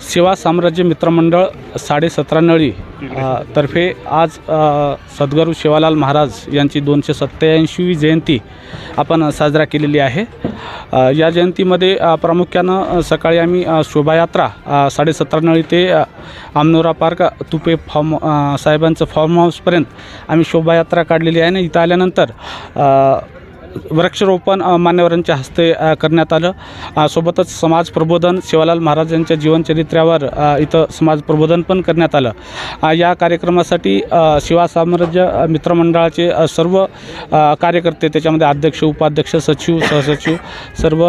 सेवा साम्राज्य मित्रमंडळ साडेसतरा नळी तर्फे आज सद्गुरू शिवालाल महाराज यांची दोनशे सत्त्याऐंशीवी जयंती आपण साजरा केलेली आहे. या जयंतीमध्ये प्रामुख्यानं सकाळी आम्ही शोभायात्रा साडेसतरा नळी ते आमनोरा पार्क तुपे फॉर्म साहेबांचं फार्म हाऊसपर्यंत आम्ही शोभायात्रा काढलेली आहे आणि इथं आल्यानंतर वृक्षारोपण मान्यवरांच्या हस्ते करण्यात आलं. सोबतच समाज प्रबोधन शिवालाल महाराज यांच्या जीवनचरित्र्यावर इथं समाज प्रबोधन पण करण्यात आलं. या कार्यक्रमासाठी शिवा साम्राज्य मित्रमंडळाचे सर्व कार्यकर्ते त्याच्यामध्ये अध्यक्ष उपाध्यक्ष सचिव सहसचिव सर्व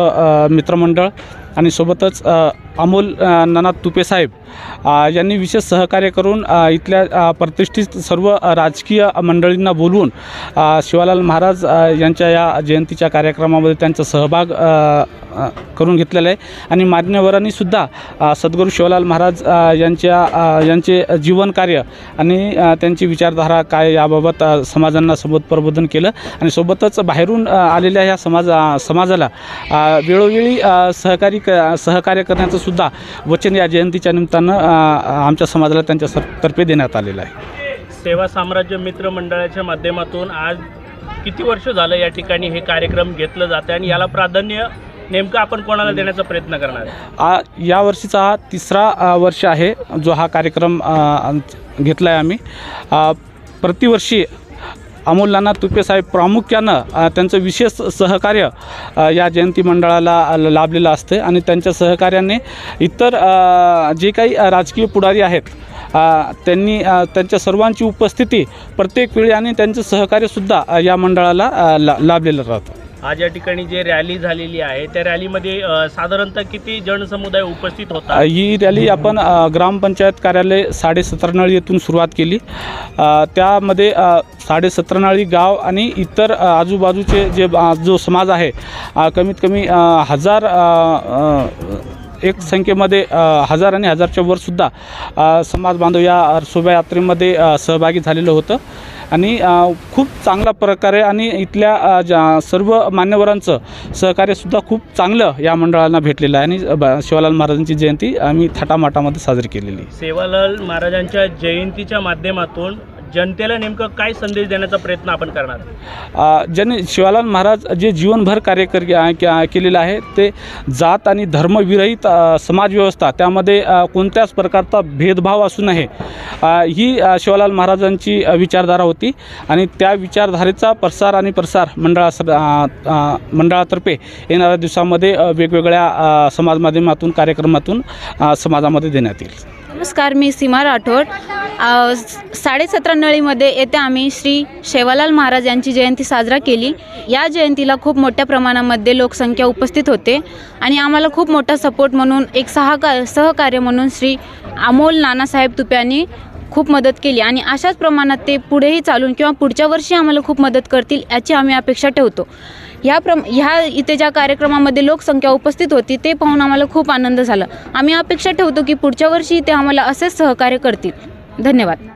मित्रमंडळ आणि सोबतच अमोल अ, नाना तुपे साहेब यांनी विशेष सहकार्य करून इथल्या प्रतिष्ठित सर्व राजकीय मंडळींना बोलवून शिवालाल महाराज यांच्या या जयंतीच्या कार्यक्रमामध्ये त्यांचा सहभाग करून घेतलेलं आहे. आणि मान्यवरांनी सुद्धा सद्गुरू शिवलाल महाराज यांच्या यांचे जीवनकार्य आणि त्यांची विचारधारा काय याबाबत समाजांना सोबत प्रबोधन केलं आणि सोबतच बाहेरून आलेल्या ह्या समाज समाजाला वेळोवेळी सहकारी क सहकार्य करण्याचं सुद्धा वचन या जयंतीच्या निमित्तानं आमच्या समाजाला त्यांच्या तर्फे देण्यात आलेलं आहे. सेवा साम्राज्य मित्र मंडळाच्या माध्यमातून आज किती वर्ष झालं या ठिकाणी हे कार्यक्रम घेतलं जातं आणि याला प्राधान्य नेमकं आपण कोणाला देण्याचा प्रयत्न करणार आहे? आ या वर्षीचा हा तिसरा अ, वर्ष आहे जो हा कार्यक्रम घेतला आहे आम्ही. अ, प्रतिवर्षी अमोल नाना तुपे साहेब प्रामुख्यानं अ, त्यांचं विशेष सहकार्य अ, या जयंती मंडळाला ल- लाभलेलं असते आणि त्यांच्या सहकार्याने इतर अ, जे काही अ, राजकीय पुढारी आहेत त्यांनी त्यांच्या सर्वांची उपस्थिती प्रत्येक वेळी आणि त्यांचं सहकार्यसुद्धा या मंडळाला ला लाभलेलं राहतं. आज या ठिकाणी जे रॅली झालेली आहे त्या रॅलीमध्ये साधारणतः किती जनसमुदाय उपस्थित होता? ही रॅली आपण ग्रामपंचायत कार्यालय साडेसतरनाळी येथून सुरुवात केली. त्यामध्ये अ, साडेसतरनाळी गाव आणि इतर आजूबाजूचे जे जो समाज आहे कमीत कमी हजार एक संख्येमध्ये हजार आणि हजारच्या वरसुद्धा समाज बांधव या शोभायात्रेमध्ये सहभागी झालेलं होतं. आणि खूप चांगल्या प्रकारे आणि इथल्या ज्या सर्व मान्यवरांचं सहकार्यसुद्धा खूप चांगलं या मंडळांना भेटलेलं आहे. आणि शिवालाल महाराजांची जयंती आम्ही थाटामाटामध्ये साजरी केलेली. सेवालाल महाराजांच्या जयंतीच्या माध्यमातून जनतेला नेमकं काय संदेश देण्याचा प्रयत्न आपण करणार? अ, ज्यांनी शिवालाल महाराज जे जीवनभर कार्य कर के- केलेलं आहे ते जात आणि धर्मविरहित समाजव्यवस्था त्यामध्ये कोणत्याच प्रकारचा भेदभाव असू नये ही शिवालाल महाराजांची विचारधारा होती. आणि त्या विचारधारेचा प्रसार आणि प्रसार मंडळा मंडळातर्फे येणाऱ्या दिवसामध्ये वेगवेगळ्या समाज माध्यमातून कार्यक्रमातून समाजामध्ये देण्यात येईल. नमस्कार मी सीमा राठोड. साडेसतरा नळीमध्ये येथे आम्ही श्री शेवालाल महाराज यांची जयंती साजरा केली. या जयंतीला खूप मोठ्या प्रमाणामध्ये लोकसंख्या उपस्थित होते आणि आम्हाला खूप मोठा सपोर्ट म्हणून एक सहका सहकार्य म्हणून श्री अमोल नानासाहेब तुप्यांनी खूप मदत केली. आणि अशाच प्रमाणात ते पुढेही चालून किंवा पुढच्या वर्षी आम्हाला खूप मदत करतील याची आम्ही अपेक्षा ठेवतो. ह्या प्रम ह्या इथे ज्या कार्यक्रमामध्ये लोकसंख्या उपस्थित होती ते पाहून आम्हाला खूप आनंद झाला. आम्ही अपेक्षा ठेवतो की पुढच्या वर्षी ते आम्हाला असेच सहकार्य करतील. धन्यवाद.